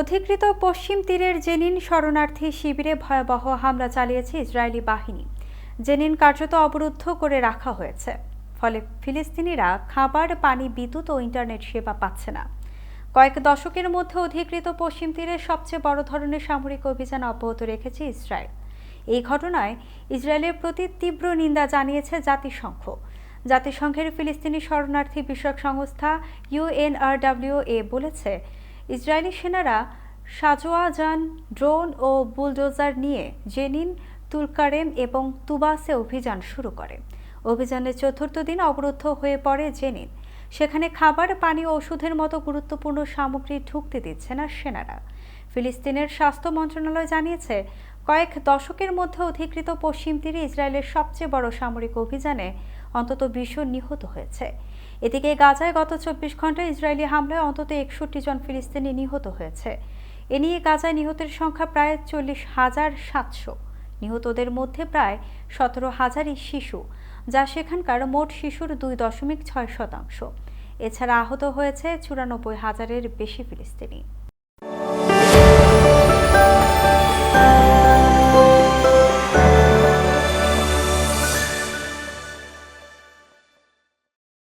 অধিকৃত পশ্চিম তীরের জেনিন শরণার্থী শিবিরে ভয়াবহ হামলা চালিয়েছে ইসরায়েলি বাহিনী। জেনিন কার্যত অবরুদ্ধ করে রাখা হয়েছে। ফলে ফিলিস্তিনিরা খাবার, পানি, বিদ্যুৎ ও ইন্টারনেট সেবা পাচ্ছে না। কয়েক দশকের মধ্যে অধিকৃত পশ্চিম তীরে সবচেয়ে বড় ধরনের সামরিক অভিযান অব্যাহত রেখেছে ইসরায়েল। এই ঘটনায় ইসরায়েলের প্রতি তীব্র নিন্দা জানিয়েছে জাতিসংঘ। জাতিসংঘের ফিলিস্তিনি শরণার্থী বিষয়ক সংস্থা ইউএনআরডব্লিউ এ বলেছে ইসরায়েলি সেনারা সাজোয়াজান ড্রোন ও বুলডোজার নিয়ে জেনিন তুলকারেম এবং তুবাসে অভিযান শুরু করে। অভিযানের চতুর্থ দিন অবরুদ্ধ হয়ে পড়ে জেনিন। সেখানে খাবার, পানি ও ওষুধের মতো গুরুত্বপূর্ণ সামগ্রী ঢুকতে দিচ্ছে না সেনারা। ফিলিস্তিনের স্বাস্থ্য মন্ত্রণালয় জানিয়েছে, কয়েক দশকের মধ্যে অধিকৃত পশ্চিম তীরে ইসরায়েলের সবচেয়ে বড় সামরিক অভিযানে অন্তত বিশ নিহত হয়েছে। এদিকে গাজায় গত চব্বিশ ঘন্টায় ইসরায়েলি হামলায় অন্তত একষট্টি জন ফিলিস্তিনি নিহত হয়েছে। এ নিয়ে গাজায় নিহতের সংখ্যা প্রায় চল্লিশ হাজার সাতশো। নিহতদের মধ্যে প্রায় সতেরো হাজারই শিশু, যা সেখানকার মোট শিশুর দুই দশমিক ছয় শতাংশ। এছাড়া আহত হয়েছে চুরানব্বই হাজারের বেশি ফিলিস্তিনি।